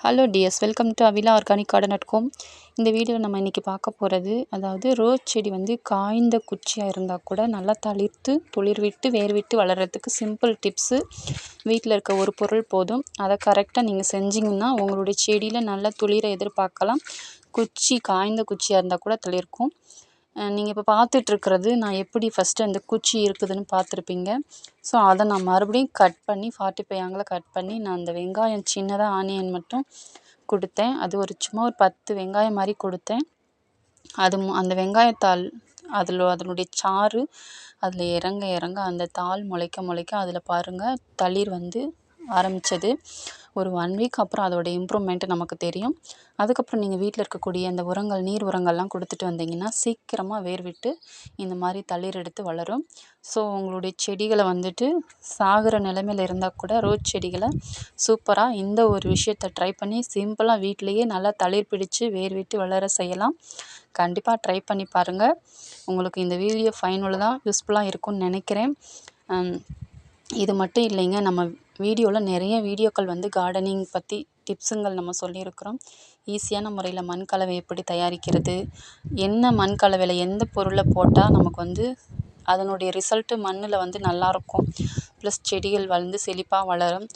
Hello dears welcome to Avila organic garden at home இந்த வீடியோவில் நம்ம இன்றைக்கி பார்க்க போகிறது அதாவது ரோஸ் செடி வந்து காய்ந்த குச்சியாக இருந்தால் கூட நல்லா தளிர்த்து துளிர் விட்டு வேர் விட்டு வளர்கிறதுக்கு சிம்பிள் டிப்ஸு வீட்டில் இருக்க ஒரு பொருள் போதும். அதை கரெக்டாக நீங்கள் செஞ்சிங்கன்னா உங்களுடைய செடியில் நல்லா துளிரை எதிர்பார்க்கலாம். குச்சி காய்ந்த குச்சியாக இருந்தால் கூட தளிர்க்கும். நீங்கள் இப்போ பார்த்துட்ருக்கறது நான் எப்படி ஃபஸ்ட்டு அந்த குச்சி இருக்குதுன்னு பார்த்துருப்பீங்க ஸோ அதை நான் மறுபடியும் கட் பண்ணி ஃபார்ட்டி ஃபைவ் ஆங்கில் கட் பண்ணி நான் அந்த வெங்காயம் சின்னதாக ஆனியன் மட்டும் கொடுத்தேன். அது ஒரு சும்மா ஒரு பத்து வெங்காயம் மாதிரி கொடுத்தேன். அது அந்த வெங்காயத்தாள் அதில் அதனுடைய சாறு அதில் இறங்க இறங்க அந்த தாள் முளைக்க முளைக்க அதில் பாருங்கள் தளிர் வந்து ஆரம்பித்தது ஒரு ஒன் வீக் அப்புறம் அதோடய இம்ப்ரூவ்மெண்ட் நமக்கு தெரியும். அதுக்கப்புறம் நீங்கள் வீட்டில் இருக்கக்கூடிய அந்த உரங்கள் நீர் உரங்கள்லாம் கொடுத்துட்டு வந்தீங்கன்னா சீக்கிரமாக வேர் விட்டு இந்த மாதிரி தளிர் எடுத்து வளரும். ஸோ உங்களுடைய செடிகளை வந்துட்டு சாகிற நிலமையில இருந்தால் கூட ரோஸ் செடிகளை சூப்பராக இந்த ஒரு விஷயத்தை ட்ரை பண்ணி சிம்பிளாக வீட்டிலையே நல்லா தளிர் பிடிச்சு வேர் விட்டு வளர செய்யலாம். கண்டிப்பாக ட்ரை பண்ணி பாருங்கள் உங்களுக்கு இந்த வீடியோ ஃபைனலாக யூஸ்ஃபுல்லாக இருக்கும்னு நினைக்கிறேன். இது மட்டும் இல்லைங்க நம்ம வீடியோவில் நிறைய வீடியோக்கள் வந்து கார்டனிங் பற்றி டிப்ஸுங்கள் நம்ம சொல்லியிருக்கிறோம். ஈஸியான முறையில் மண் கலவை எப்படி தயாரிக்கிறது என்ன மண் கலவையில் எந்த பொருளை போட்டால் நமக்கு வந்து அதனுடைய ரிசல்ட்டு மண்ணில் வந்து நல்லாயிருக்கும். ப்ளஸ் செடிகள் வந்து செழிப்பாக வளரும்.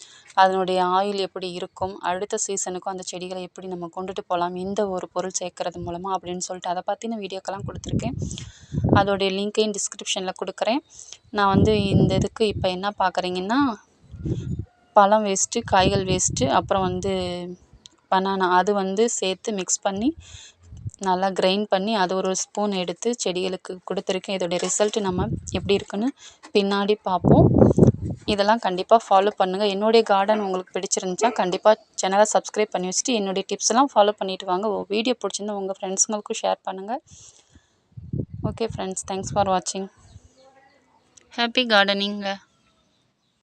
அதனுடைய ஆயில் எப்படி இருக்கும் அடுத்த சீசனுக்கும் அந்த செடிகளை எப்படி நம்ம கொண்டுட்டு போகலாம் எந்த ஒரு பொருள் சேர்க்கறது மூலமாக அப்படின்னு சொல்லிட்டு அதை பற்றின வீடியோக்கெல்லாம் கொடுத்துருக்கேன். அதோடைய லிங்க்கையும் டிஸ்கிரிப்ஷனில் கொடுக்குறேன். நான் வந்து இந்த இதுக்கு இப்போ என்ன பார்க்குறீங்கன்னா பழம் வேஸ்ட்டு காய்கள் வேஸ்ட்டு அப்புறம் வந்து பனானா அது வந்து சேர்த்து மிக்ஸ் பண்ணி நல்லா கிரைண்ட் பண்ணி அது ஒரு ஸ்பூன் எடுத்து செடிகளுக்கு கொடுத்துருக்கேன். இதோடைய ரிசல்ட்டு நம்ம எப்படி இருக்குன்னு பின்னாடி பார்ப்போம். இதெல்லாம் கண்டிப்பாக ஃபாலோ பண்ணுங்கள் என்னுடைய கார்டன் உங்களுக்கு பிடிச்சிருந்துச்சா கண்டிப்பாக சேனலை சப்ஸ்கிரைப் பண்ணி வச்சுட்டு என்னுடைய டிப்ஸ் எல்லாம் ஃபாலோ பண்ணிவிட்டு வாங்க. வீடியோ பிடிச்சிருந்தா உங்கள் ஃப்ரெண்ட்ஸுங்களுக்கும் ஷேர் பண்ணுங்கள் ஓகே ஃப்ரெண்ட்ஸ் தேங்க்ஸ் ஃபார் வாட்சிங் ஹாப்பி கார்டனிங்க